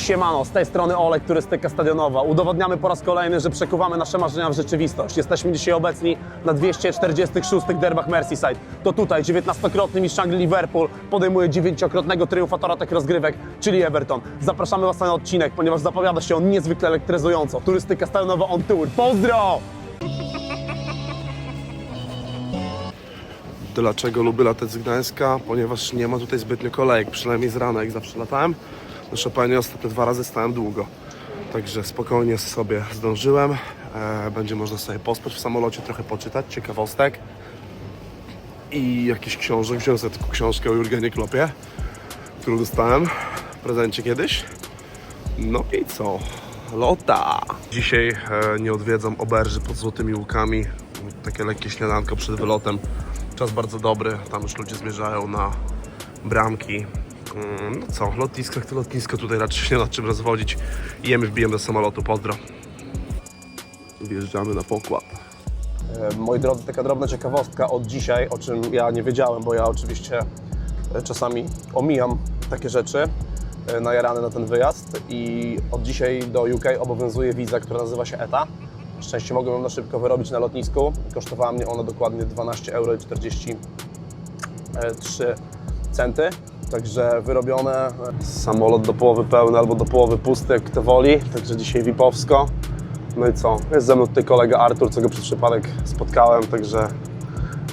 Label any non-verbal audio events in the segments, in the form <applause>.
Siemano, z tej strony Olek, turystyka stadionowa. Udowodniamy po raz kolejny, że przekuwamy nasze marzenia w rzeczywistość. Jesteśmy dzisiaj obecni na 246 derbach Merseyside. To tutaj 19-krotny mistrz Anglii Liverpool podejmuje 9-krotnego triumfatora tych rozgrywek, czyli Everton. Zapraszamy Was na odcinek, ponieważ zapowiada się on niezwykle elektryzująco. Turystyka stadionowa on tour. Pozdro! Dlaczego lubię latać z Gdańska? Ponieważ nie ma tutaj zbytnio kolejek, przynajmniej z rana, jak zawsze latałem. Do Chopina ostatnie dwa razy stałem długo. Także spokojnie sobie zdążyłem. E, będzie można sobie pospać w samolocie, trochę poczytać, ciekawostek. I jakiś książek. Wziąłem sobie taką książkę o Jurgenie Klopie, którą dostałem w prezencie kiedyś. No i co? Lota! Dzisiaj e, nie odwiedzam oberży pod Złotymi Łukami. Takie lekkie śniadanko przed wylotem. Czas bardzo dobry. Tam już ludzie zmierzają na bramki. Mm, No co, lotnisko to lotnisko. Tutaj raczej się nad czym rozwodzić. Jemy, wbijemy do samolotu. Pozdro. Wjeżdżamy na pokład. E, Moi drodzy, taka drobna ciekawostka od dzisiaj, o czym ja nie wiedziałem, bo ja oczywiście e, czasami omijam takie rzeczy, e, najarany na ten wyjazd i od dzisiaj do UK obowiązuje wiza, która nazywa się ETA. Szczęście mogłem ją na szybko wyrobić na lotnisku. Kosztowała mnie ona dokładnie 12 euro i 43 centy. Także wyrobione. Samolot do połowy pełny albo do połowy pusty, jak kto woli. Także dzisiaj VIP-owsko. No i co? Jest ze mną tutaj kolega Artur, co go przez przypadek spotkałem, także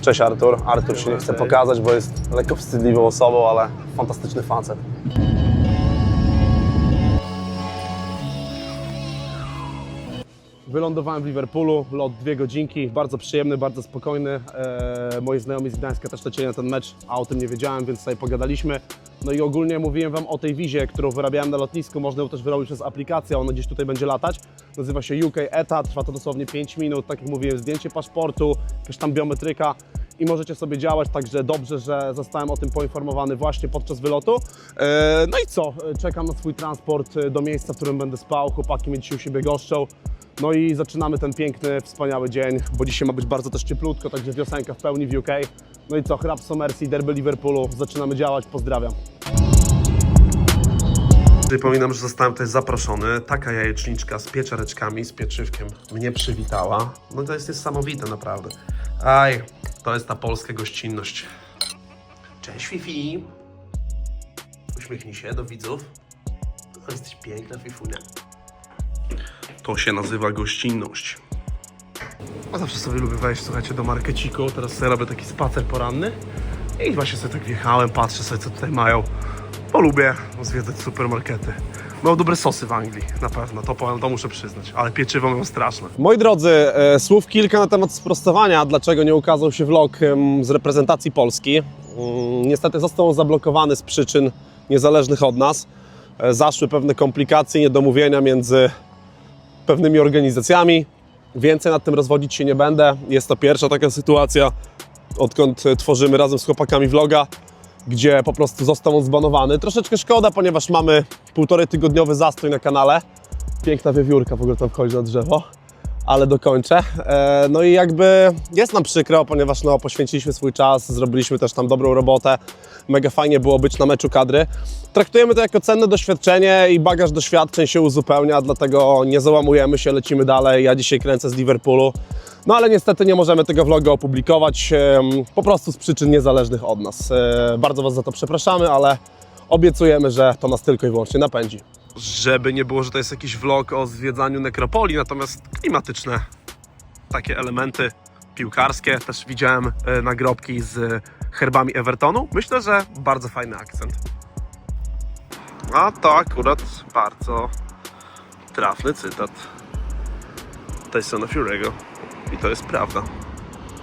cześć Artur. Artur się nie chce pokazać, bo jest lekko wstydliwą osobą, ale fantastyczny facet. Wylądowałem w Liverpoolu, lot dwie godzinki, bardzo przyjemny, bardzo spokojny. Eee, moi znajomi z Gdańska też lecieli na ten mecz, a o tym nie wiedziałem, więc sobie pogadaliśmy. No i ogólnie mówiłem Wam o tej wizie, którą wyrabiałem na lotnisku. Można ją też wyrobić przez aplikację, ona gdzieś tutaj będzie latać. Nazywa się UK ETA, trwa to dosłownie 5 minut. Tak jak mówiłem, zdjęcie paszportu, jakaś tam biometryka i możecie sobie działać, także dobrze, że zostałem o tym poinformowany właśnie podczas wylotu. Eee, no i co? Czekam na swój transport e, do miejsca, w którym będę spał. Chłopaki mnie dzisiaj u siebie goszczą. No i zaczynamy ten piękny, wspaniały dzień, bo dzisiaj ma być bardzo też cieplutko, także wiosenka w pełni w UK. No i co, Hrab Somerset, derby Liverpoolu, zaczynamy działać, pozdrawiam. Przypominam, że zostałem tutaj zaproszony. Taka jajeczniczka z pieczareczkami, z pieczywkiem mnie przywitała. No to jest niesamowite naprawdę. Aj, to jest ta polska gościnność. Cześć Fifi. Uśmiechnij się do widzów. O, jesteś piękna Fifunia. To się nazywa gościnność. A zawsze sobie lubię wejść, słuchajcie, do markeciku. Teraz sobie robię taki spacer poranny. I właśnie sobie tak wjechałem, patrzę sobie, co tutaj mają. Bo lubię zwiedzać supermarkety. Mają dobre sosy w Anglii, na pewno, to, to muszę przyznać. Ale pieczywo mają straszne. Moi drodzy, e, słów kilka na temat sprostowania, dlaczego nie ukazał się vlog z reprezentacji Polski. Mm, Niestety został on zablokowany z przyczyn niezależnych od nas. E, Zaszły pewne komplikacje, niedomówienia między pewnymi organizacjami. Więcej nad tym rozwodzić się nie będę. Jest to pierwsza taka sytuacja, odkąd tworzymy razem z chłopakami vloga, gdzie po prostu został on zbanowany. Troszeczkę szkoda, ponieważ mamy półtorej tygodniowy zastój na kanale. Piękna wiewiórka w ogóle tam wchodzi na drzewo, ale dokończę. E, No i jakby jest nam przykro, ponieważ no, poświęciliśmy swój czas, zrobiliśmy też tam dobrą robotę. Mega fajnie było być na meczu kadry. Traktujemy to jako cenne doświadczenie i bagaż doświadczeń się uzupełnia, dlatego nie załamujemy się, lecimy dalej. Ja dzisiaj kręcę z Liverpoolu. No ale niestety nie możemy tego vloga opublikować, po prostu z przyczyn niezależnych od nas. E, Bardzo Was za to przepraszamy, ale obiecujemy, że to nas tylko i wyłącznie napędzi. Żeby nie było, że to jest jakiś vlog o zwiedzaniu nekropolii, natomiast klimatyczne takie elementy piłkarskie. Też widziałem e, nagrobki z herbami Evertonu. Myślę, że bardzo fajny akcent. A to akurat bardzo trafny cytat Tysona Fury'ego. I to jest prawda.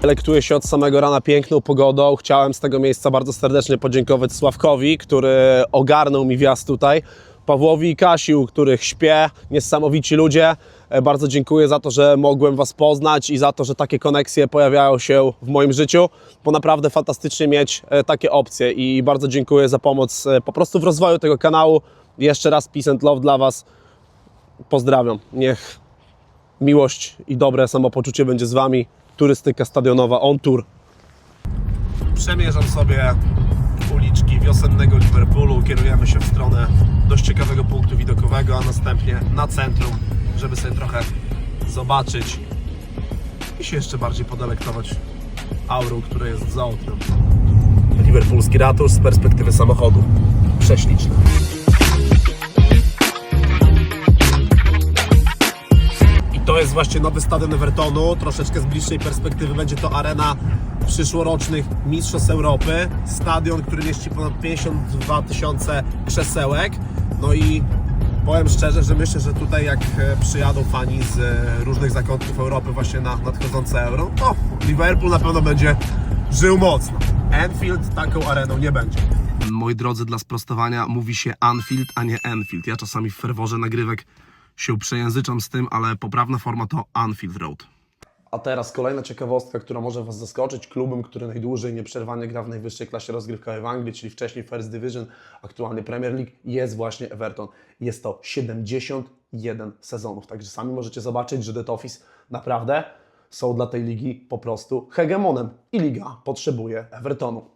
Lektuję się od samego rana piękną pogodą. Chciałem z tego miejsca bardzo serdecznie podziękować Sławkowi, który ogarnął mi wjazd tutaj. Pawłowi i Kasi, u których śpię, niesamowici ludzie. E, Bardzo dziękuję za to, że mogłem Was poznać i za to, że takie koneksje pojawiają się w moim życiu, bo naprawdę fantastycznie mieć e, takie opcje i bardzo dziękuję za pomoc e, po prostu w rozwoju tego kanału. Jeszcze raz peace and love dla Was. Pozdrawiam. Niech miłość i dobre samopoczucie będzie z Wami. Turystyka stadionowa on tour. Przemierzam sobie uliczki wiosennego Liverpoolu. Kierujemy się w stronę dość ciekawego punktu widokowego. A następnie na centrum, żeby sobie trochę zobaczyć i się jeszcze bardziej podelektować aurą, która jest za oknem. Liverpoolski ratusz z perspektywy samochodu. Prześliczny. To jest właśnie nowy stadion Evertonu. Troszeczkę z bliższej perspektywy będzie to arena przyszłorocznych Mistrzostw Europy. Stadion, który mieści ponad 52 tysiące krzesełek. No i powiem szczerze, że myślę, że tutaj jak e, przyjadą fani z e, różnych zakątków Europy właśnie na nadchodzące Euro, to Liverpool na pewno będzie żył mocno. Anfield taką areną nie będzie. Moi drodzy, dla sprostowania mówi się Anfield, a nie Enfield. Ja czasami w ferworze nagrywek się przejęzyczam z tym, ale poprawna forma to Anfield Road. A teraz kolejna ciekawostka, która może Was zaskoczyć. Klubem, który najdłużej nieprzerwanie gra w najwyższej klasie rozgrywkowej w Anglii, czyli wcześniej First Division, aktualnie Premier League, jest właśnie Everton. Jest to 71 sezonów, także sami możecie zobaczyć, że The Office naprawdę są dla tej ligi po prostu hegemonem i liga potrzebuje Evertonu.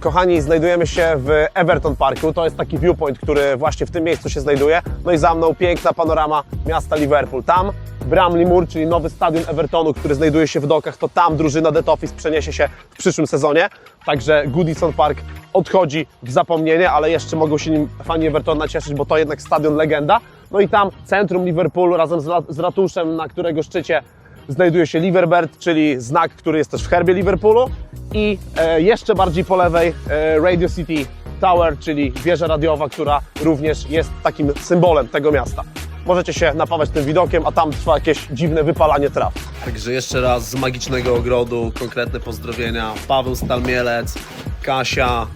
Kochani, znajdujemy się w Everton Parku. To jest taki viewpoint, który właśnie w tym miejscu się znajduje. No i za mną piękna panorama miasta Liverpool. Tam Bramley Moor, czyli nowy stadion Evertonu, który znajduje się w dokach, to tam drużyna The Office przeniesie się w przyszłym sezonie. Także Goodison Park odchodzi w zapomnienie, ale jeszcze mogą się nim fani Evertona cieszyć, bo to jednak stadion legenda. No i tam centrum Liverpoolu razem z, ra- z ratuszem, na którego szczycie znajduje się Liverbird, czyli znak, który jest też w herbie Liverpoolu i e, jeszcze bardziej po lewej e, Radio City Tower, czyli wieża radiowa, która również jest takim symbolem tego miasta. Możecie się napawać tym widokiem, a tam trwa jakieś dziwne wypalanie traw. Także jeszcze raz z magicznego ogrodu konkretne pozdrowienia. Paweł Stalmielec, Kasia,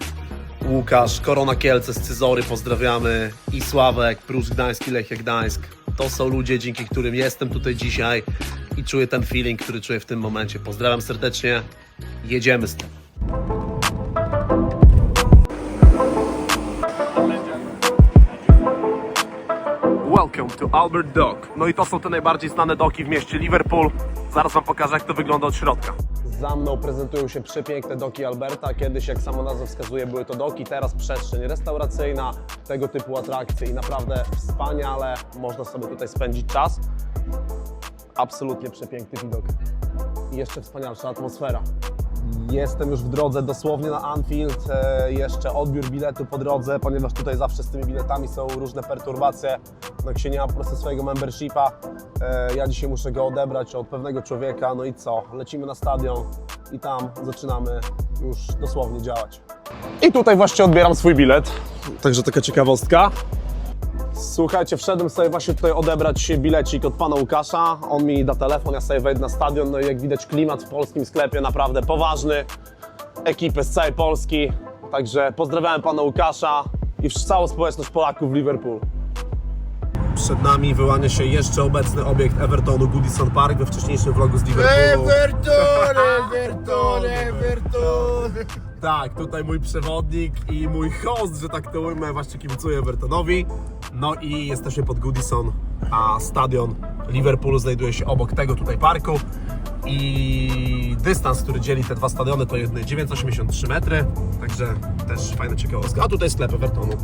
Łukasz, Korona Kielce z pozdrawiamy i Sławek, Prus Gdański, Lechia Gdańsk. To są ludzie, dzięki którym jestem tutaj dzisiaj i czuję ten feeling, który czuję w tym momencie. Pozdrawiam serdecznie, jedziemy z tym. Welcome to Albert Dock. No i to są te najbardziej znane doki w mieście Liverpool. Zaraz Wam pokażę, jak to wygląda od środka. Za mną prezentują się przepiękne doki Alberta. Kiedyś, jak sama nazwa wskazuje, były to doki, teraz przestrzeń restauracyjna, tego typu atrakcje i naprawdę wspaniale można sobie tutaj spędzić czas. Absolutnie przepiękny widok. I jeszcze wspanialsza atmosfera. Jestem już w drodze dosłownie na Anfield, e, jeszcze odbiór biletu po drodze, ponieważ tutaj zawsze z tymi biletami są różne perturbacje. No, Jak się nie ma po prostu swojego membershipa, e, ja dzisiaj muszę go odebrać od pewnego człowieka, no i co? Lecimy na stadion i tam zaczynamy już dosłownie działać. I tutaj właśnie odbieram swój bilet, także taka ciekawostka. Słuchajcie, wszedłem sobie właśnie tutaj odebrać bilecik od pana Łukasza. On mi da telefon, ja sobie wejdę na stadion. No i jak widać, klimat w polskim sklepie naprawdę poważny. Ekipę z całej Polski. Także pozdrawiam pana Łukasza i całą społeczność Polaków w Liverpool. Przed nami wyłania się jeszcze obecny obiekt Evertonu Goodison Park we wcześniejszym vlogu z Liverpoolu. Everton, Everton, Everton. Tak, tutaj mój przewodnik i mój host, że tak to ujmę, właśnie kibicuję Evertonowi. No i jesteśmy pod Goodison, a stadion Liverpoolu znajduje się obok tego tutaj parku. I dystans, który dzieli te dwa stadiony to jest 983 metry, także też fajna ciekawostka. A tutaj sklep Evertonu.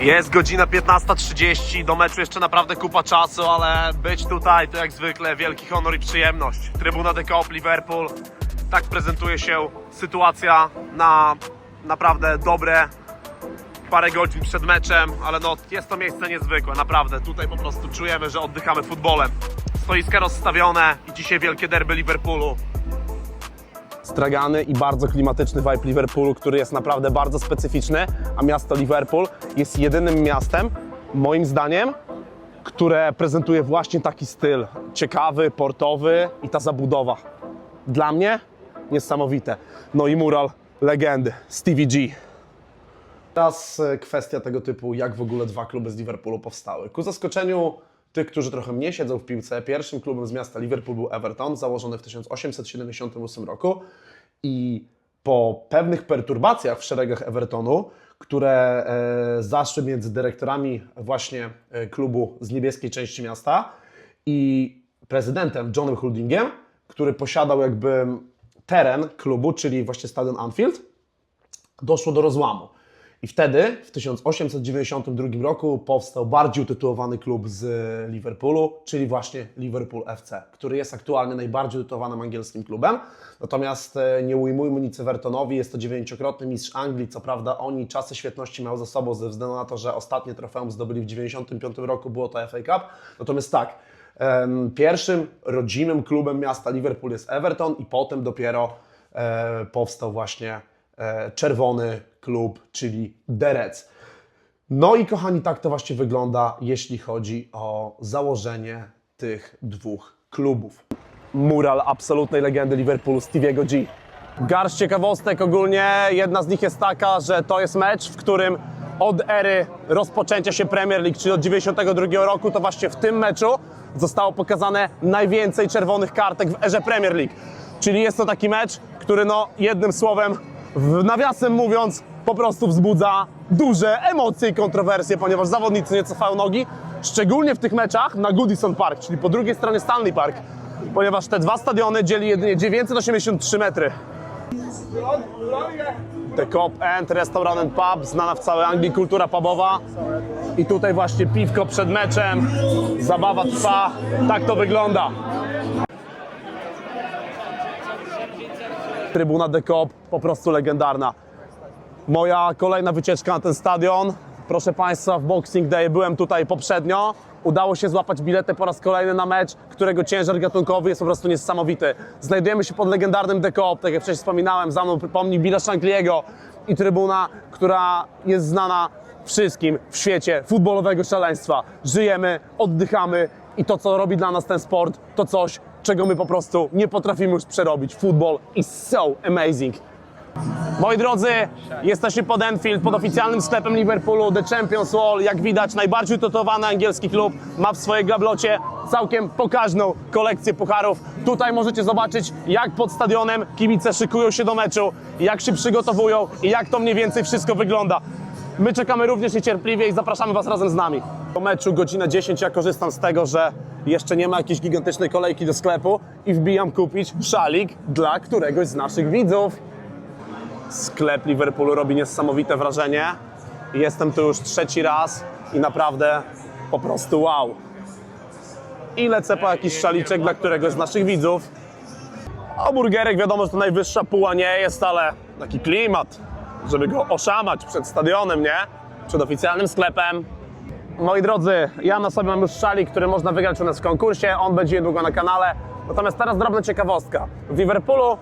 Jest godzina 15.30, do meczu jeszcze naprawdę kupa czasu, ale być tutaj to jak zwykle wielki honor i przyjemność. Trybuna de Kop, Liverpool, tak prezentuje się sytuacja na naprawdę dobre parę godzin przed meczem, ale no jest to miejsce niezwykłe, naprawdę. Tutaj po prostu czujemy, że oddychamy futbolem. Stoiska rozstawione i dzisiaj wielkie derby Liverpoolu. Stragany i bardzo klimatyczny vibe Liverpoolu, który jest naprawdę bardzo specyficzny, a miasto Liverpool jest jedynym miastem, moim zdaniem, które prezentuje właśnie taki styl ciekawy, portowy i ta zabudowa. Dla mnie niesamowite. No i mural legendy Stevie G. Teraz e, kwestia tego typu, jak w ogóle dwa kluby z Liverpoolu powstały. Ku zaskoczeniu tych, którzy trochę mniej siedzą w piłce, pierwszym klubem z miasta Liverpool był Everton, założony w 1878 roku i po pewnych perturbacjach w szeregach Evertonu, które e, zaszły między dyrektorami właśnie e, klubu z niebieskiej części miasta i prezydentem Johnem Holdingiem, który posiadał jakby teren klubu, czyli właśnie stadion Anfield, doszło do rozłamu. I wtedy, w 1892 roku, powstał bardziej utytułowany klub z Liverpoolu, czyli właśnie Liverpool FC, który jest aktualnie najbardziej utytułowanym angielskim klubem. Natomiast e, nie ujmujmy nic Evertonowi, jest to dziewięciokrotny mistrz Anglii. Co prawda, oni czasy świetności miał za sobą ze względu na to, że ostatnie trofeum zdobyli w 95 roku, było to FA Cup. Natomiast tak, pierwszym rodzimym klubem miasta Liverpool jest Everton, i potem dopiero e, powstał właśnie e, czerwony klub, czyli Reds. No i kochani, tak to właśnie wygląda, jeśli chodzi o założenie tych dwóch klubów. Mural absolutnej legendy Liverpoolu, Stevie'ego G. Garść ciekawostek ogólnie, jedna z nich jest taka, że to jest mecz, w którym od ery rozpoczęcia się Premier League, czyli od 92 roku, to właśnie w tym meczu zostało pokazane najwięcej czerwonych kartek w erze Premier League. Czyli jest to taki mecz, który no jednym słowem, nawiasem mówiąc, po prostu wzbudza duże emocje i kontrowersje, ponieważ zawodnicy nie cofają nogi, szczególnie w tych meczach na Goodison Park, czyli po drugiej stronie Stanley Park, ponieważ te dwa stadiony dzieli jedynie 983 metry. The Cop End, Restaurant and Pub, znana w całej Anglii kultura pubowa. I tutaj właśnie piwko przed meczem, zabawa trwa, tak to wygląda. Trybuna The Cop, po prostu legendarna. Moja kolejna wycieczka na ten stadion. Proszę Państwa, w Boxing Day byłem tutaj poprzednio. Udało się złapać bilety po raz kolejny na mecz, którego ciężar gatunkowy jest po prostu niesamowity. Znajdujemy się pod legendarnym Dekop, tak jak wcześniej wspominałem, za mną pomnik Billa Shankliego i trybuna, która jest znana wszystkim w świecie futbolowego szaleństwa. Żyjemy, oddychamy i to, co robi dla nas ten sport, to coś, czego my po prostu nie potrafimy już przerobić. Football is so amazing. Moi drodzy, jesteśmy pod Enfield, pod oficjalnym sklepem Liverpoolu, The Champions Wall. Jak widać, najbardziej tytułowany angielski klub ma w swojej gablocie całkiem pokaźną kolekcję pucharów. Tutaj możecie zobaczyć, jak pod stadionem kibice szykują się do meczu, jak się przygotowują i jak to mniej więcej wszystko wygląda. My czekamy również niecierpliwie i zapraszamy Was razem z nami. Po meczu godzina 10 ja korzystam z tego, że jeszcze nie ma jakiejś gigantycznej kolejki do sklepu i wbijam kupić szalik dla któregoś z naszych widzów. Sklep Liverpoolu robi niesamowite wrażenie. Jestem tu już trzeci raz i naprawdę po prostu wow. I lecę po jakiś szaliczek dla któregoś z naszych widzów. A burgerek wiadomo, że to najwyższa puła nie jest, ale taki klimat, żeby go oszamać przed stadionem, nie? Przed oficjalnym sklepem. Moi drodzy, ja na sobie mam już szalik, który można wygrać u nas w konkursie. On będzie niedługo na kanale. Natomiast teraz drobna ciekawostka. W Liverpoolu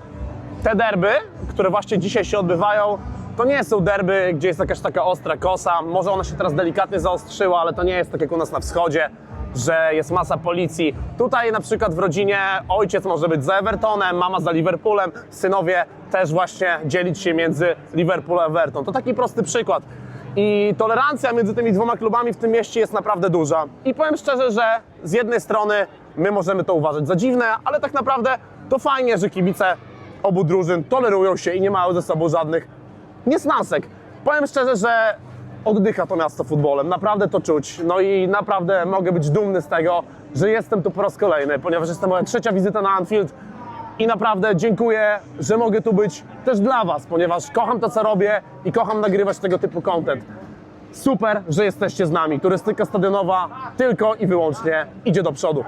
te derby, które właśnie dzisiaj się odbywają, to nie są derby, gdzie jest jakaś taka ostra kosa. Może ona się teraz delikatnie zaostrzyła, ale to nie jest tak jak u nas na wschodzie, że jest masa policji. Tutaj na przykład w rodzinie ojciec może być za Evertonem, mama za Liverpoolem, synowie też właśnie dzielić się między Liverpool a Everton. To taki prosty przykład. I tolerancja między tymi dwoma klubami w tym mieście jest naprawdę duża. I powiem szczerze, że z jednej strony my możemy to uważać za dziwne, ale tak naprawdę to fajnie, że kibice obu drużyn tolerują się i nie mają ze sobą żadnych niesnansek. Powiem szczerze, że oddycha to miasto futbolem, naprawdę to czuć. No i naprawdę mogę być dumny z tego, że jestem tu po raz kolejny, ponieważ jest to moja trzecia wizyta na Anfield i naprawdę dziękuję, że mogę tu być też dla Was, ponieważ kocham to, co robię i kocham nagrywać tego typu content. Super, że jesteście z nami. Turystyka stadionowa tylko i wyłącznie idzie do przodu.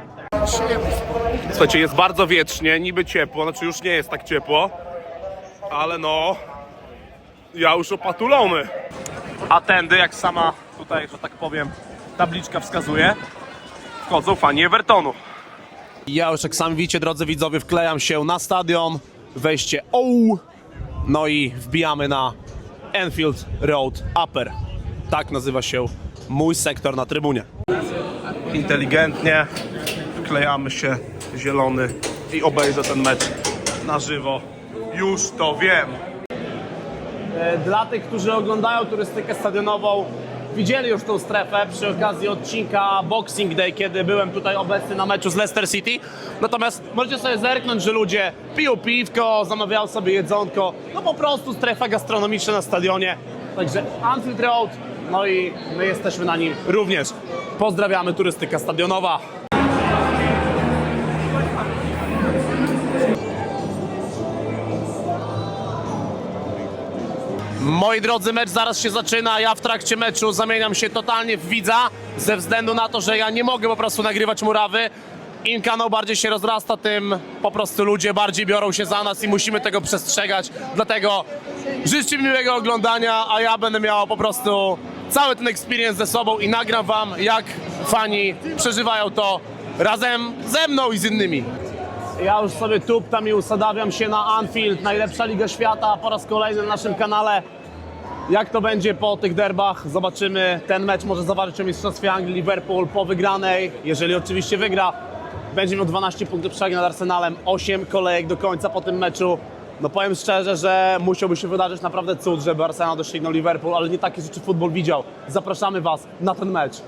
Słuchajcie, jest bardzo wiecznie, niby ciepło, znaczy już nie jest tak ciepło, ale no, ja już opatulony. A tędy, jak sama tutaj, że tak powiem, tabliczka wskazuje, wchodzą fani Evertonu. Ja już, jak sami widzicie, drodzy widzowie, wklejam się na stadion, wejście O, no i wbijamy na Enfield Road Upper. Tak nazywa się mój sektor na trybunie. Inteligentnie wklejamy się zielony i obejrzę ten mecz na żywo. Już to wiem. E, Dla tych, którzy oglądają turystykę stadionową, widzieli już tą strefę przy okazji odcinka Boxing Day, kiedy byłem tutaj obecny na meczu z Leicester City. Natomiast możecie sobie zerknąć, że ludzie piją piwko, zamawiają sobie jedzonko, no po prostu strefa gastronomiczna na stadionie. Także Anfield Road, no i my jesteśmy na nim również. Pozdrawiamy turystyka stadionowa. Moi drodzy, mecz zaraz się zaczyna. Ja w trakcie meczu zamieniam się totalnie w widza, ze względu na to, że ja nie mogę po prostu nagrywać murawy. Im kanał bardziej się rozrasta, tym po prostu ludzie bardziej biorą się za nas i musimy tego przestrzegać. Dlatego życzę miłego oglądania, a ja będę miał po prostu cały ten experience ze sobą i nagram wam, jak fani przeżywają to razem ze mną i z innymi. Ja już sobie tuptam i usadawiam się na Anfield, najlepsza liga świata po raz kolejny na naszym kanale. Jak to będzie po tych derbach? Zobaczymy. Ten mecz może zawalczyć o Mistrzostwie Anglii Liverpool po wygranej, jeżeli oczywiście wygra. Będzie miał 12 punktów przewagi nad Arsenalem, 8 kolejek do końca po tym meczu. No powiem szczerze, że musiałby się wydarzyć naprawdę cud, żeby Arsenal doścignął Liverpool, ale nie takie rzeczy futbol widział. Zapraszamy Was na ten mecz.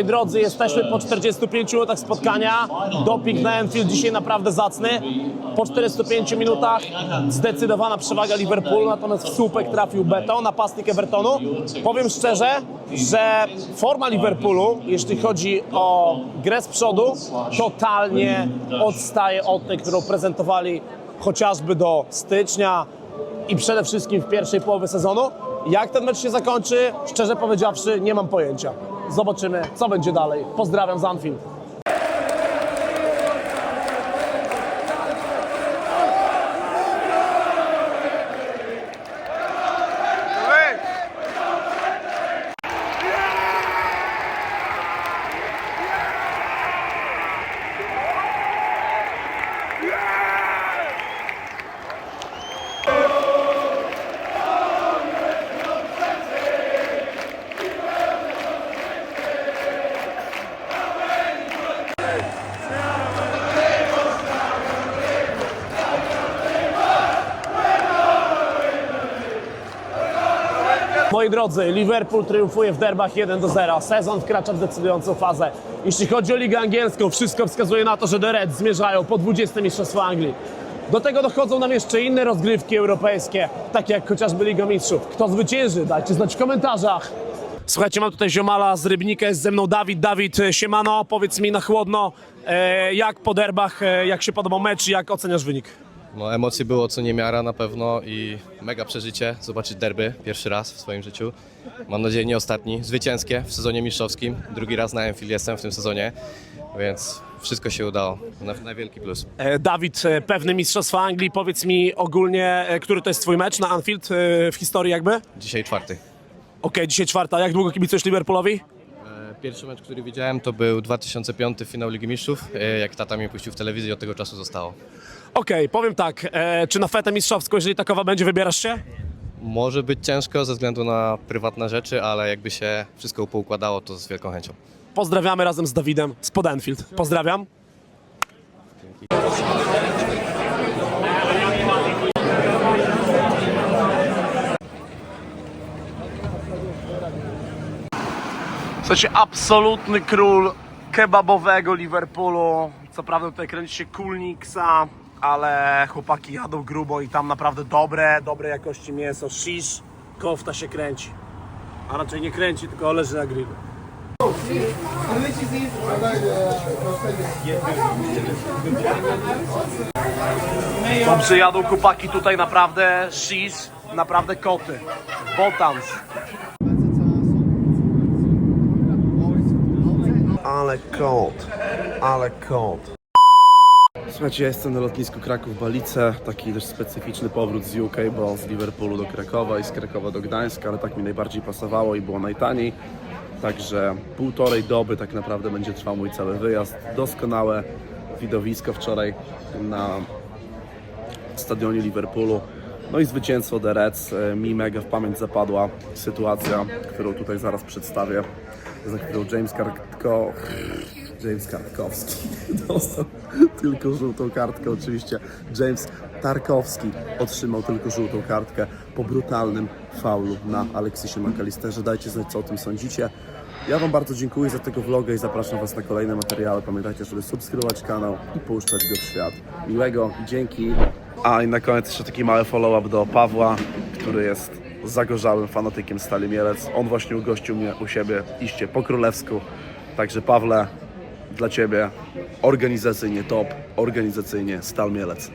Moi drodzy, jesteśmy po 45 minutach spotkania. Doping na Enfield dzisiaj naprawdę zacny. Po 45 minutach zdecydowana przewaga Liverpoolu, natomiast w słupek trafił Beton, napastnik Evertonu. Powiem szczerze, że forma Liverpoolu, jeśli chodzi o grę z przodu, totalnie odstaje od tej, którą prezentowali chociażby do stycznia i przede wszystkim w pierwszej połowie sezonu. Jak ten mecz się zakończy, szczerze powiedziawszy, nie mam pojęcia. Zobaczymy, co będzie dalej. Pozdrawiam z Anfield. Moi drodzy, Liverpool triumfuje w derbach 1 do 0. Sezon wkracza w decydującą fazę. Jeśli chodzi o Ligę Angielską, wszystko wskazuje na to, że The Reds zmierzają po 20 Mistrzostwa Anglii. Do tego dochodzą nam jeszcze inne rozgrywki europejskie, takie jak chociażby Liga Mistrzów. Kto zwycięży? Dajcie znać w komentarzach. Słuchajcie, mam tutaj ziomala z Rybnika, jest ze mną Dawid. Dawid, e, siemano, powiedz mi na chłodno, e, jak po derbach, e, jak się podobał mecz i jak oceniasz wynik? No, emocji było co niemiara na pewno i mega przeżycie zobaczyć derby pierwszy raz w swoim życiu. Mam nadzieję nie ostatni, zwycięskie w sezonie mistrzowskim. Drugi raz na Enfield jestem w tym sezonie, więc wszystko się udało. Na, na wielki plus. E, Dawid, e, pewny Mistrzostwa Anglii, powiedz mi ogólnie, e, który to jest twój mecz na Anfield e, w historii jakby? Okej, Dzisiaj czwarty. dzisiaj czwarta, jak długo kibicujesz Liverpoolowi? E, Pierwszy mecz, który widziałem to był 2005 finał Ligi Mistrzów. E, Jak tata mnie puścił w telewizji, od tego czasu zostało. Okej, powiem tak, e, czy na fetę mistrzowską, jeżeli takowa będzie, wybierasz się? Może być ciężko ze względu na prywatne rzeczy, ale jakby się wszystko poukładało, to z wielką chęcią. Pozdrawiamy razem z Dawidem spod Anfield. Pozdrawiam. Słuchajcie, absolutny król kebabowego Liverpoolu. Co prawda tutaj kręci się Kulniksa, ale chłopaki jadą grubo i tam naprawdę dobre, dobre jakości mięso. Shish, kofta się kręci. A raczej nie kręci, tylko leży na grillu. Dobrze jadą chłopaki tutaj naprawdę shish, naprawdę koty. Botans. Ale kot, ale kot. Słuchajcie, ja jestem na lotnisku Kraków-Balice, taki dość specyficzny powrót z UK, bo z Liverpoolu do Krakowa i z Krakowa do Gdańska, ale tak mi najbardziej pasowało i było najtaniej. Także półtorej doby tak naprawdę będzie trwał mój cały wyjazd. Doskonałe widowisko wczoraj na stadionie Liverpoolu. No i zwycięstwo The Reds. E, Mi mega w pamięć zapadła sytuacja, którą tutaj zaraz przedstawię, za którą James Kartko... James Kartkowski <laughs> dostał tylko żółtą kartkę oczywiście. James Tarkowski otrzymał tylko żółtą kartkę po brutalnym faulu na Aleksisie McAllisterze. Dajcie znać, co o tym sądzicie. Ja Wam bardzo dziękuję za tego vloga i zapraszam Was na kolejne materiały. Pamiętajcie, żeby subskrybować kanał i puszczać go w świat. Miłego dzięki. A i na koniec jeszcze taki mały follow-up do Pawła, który jest zagorzałym fanatykiem Stali Mielec. On właśnie ugościł mnie u siebie iście po królewsku. Także Pawle, dla Ciebie organizacyjnie top, organizacyjnie Stal Mielec.